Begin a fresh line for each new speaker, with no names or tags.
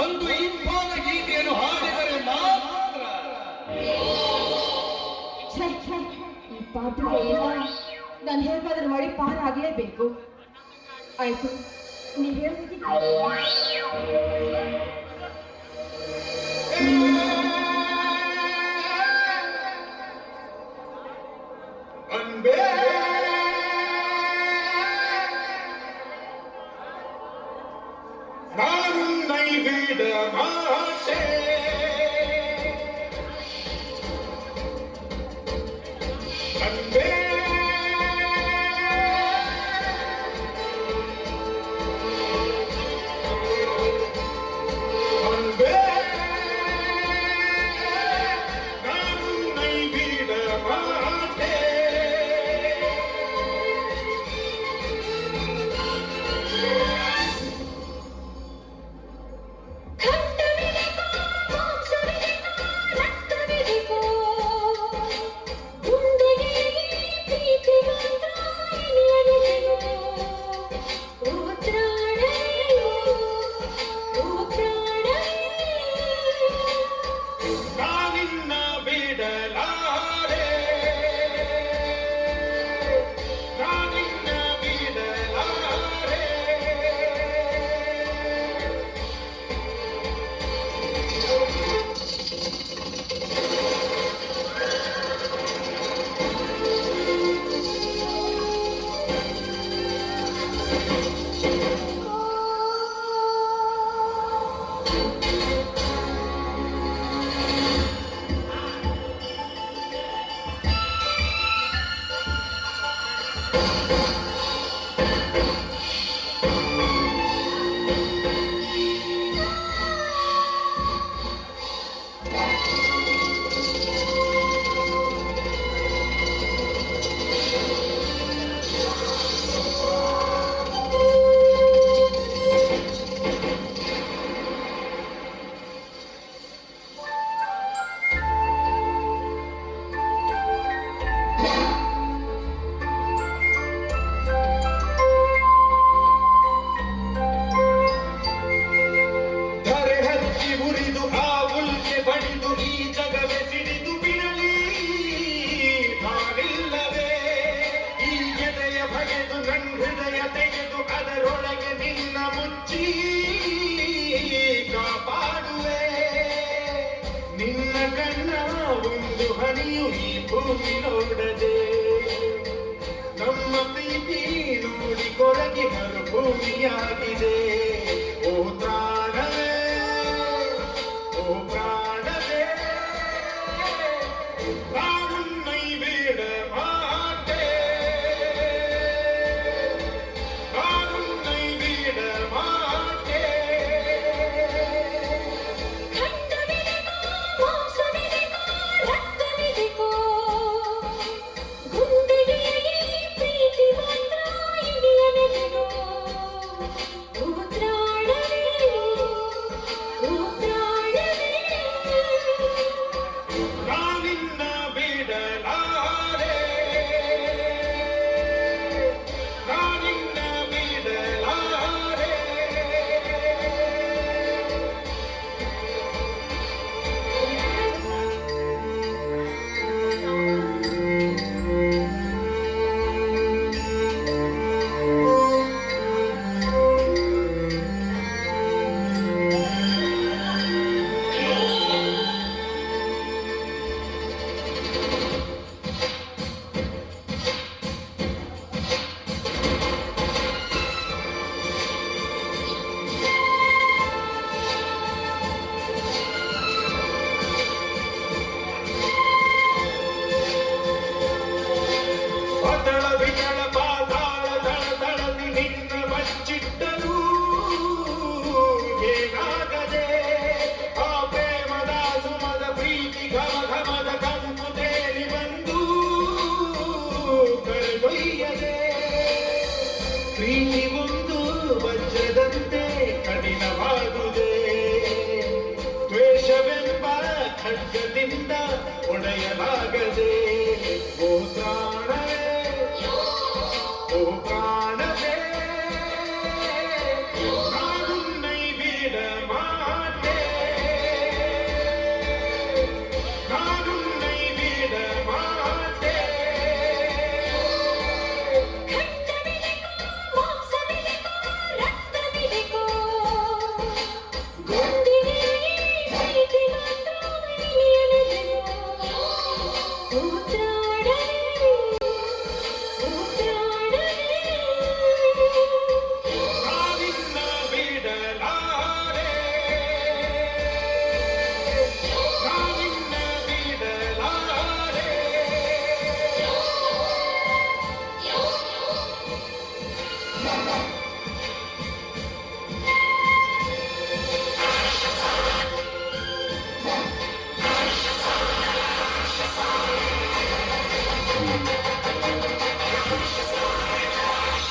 ಒಂದು ಇಂಪಾದ ಗೀತೆಯನ್ನು ಹಾಡಿದರೆ ಮಾತ್ರ.
ಈ ಪಾತ್ರೆ ನಾನು ಹೇಳ್ಬೋದ್ರ ಮಾಡಿ ಪಾರ ಆಗಲೇಬೇಕು. ಆಯ್ತು ನೀವು ಹೇಳ್ಬಿಟ್ಟು
Bell. ತುಂಬಿ ನೋಡದೆ ನಮ್ಮ ಪ್ರೀತಿ ನೋಡಿ ಕೊರಗಿ ಮರುಭೂಮಿಯಾಗಿದೆ. ಓ ಪ್ರಾಣವೇ ಓ ಪ್ರಾಣವೇ. மனக்கதிந்தா உடையலாகவே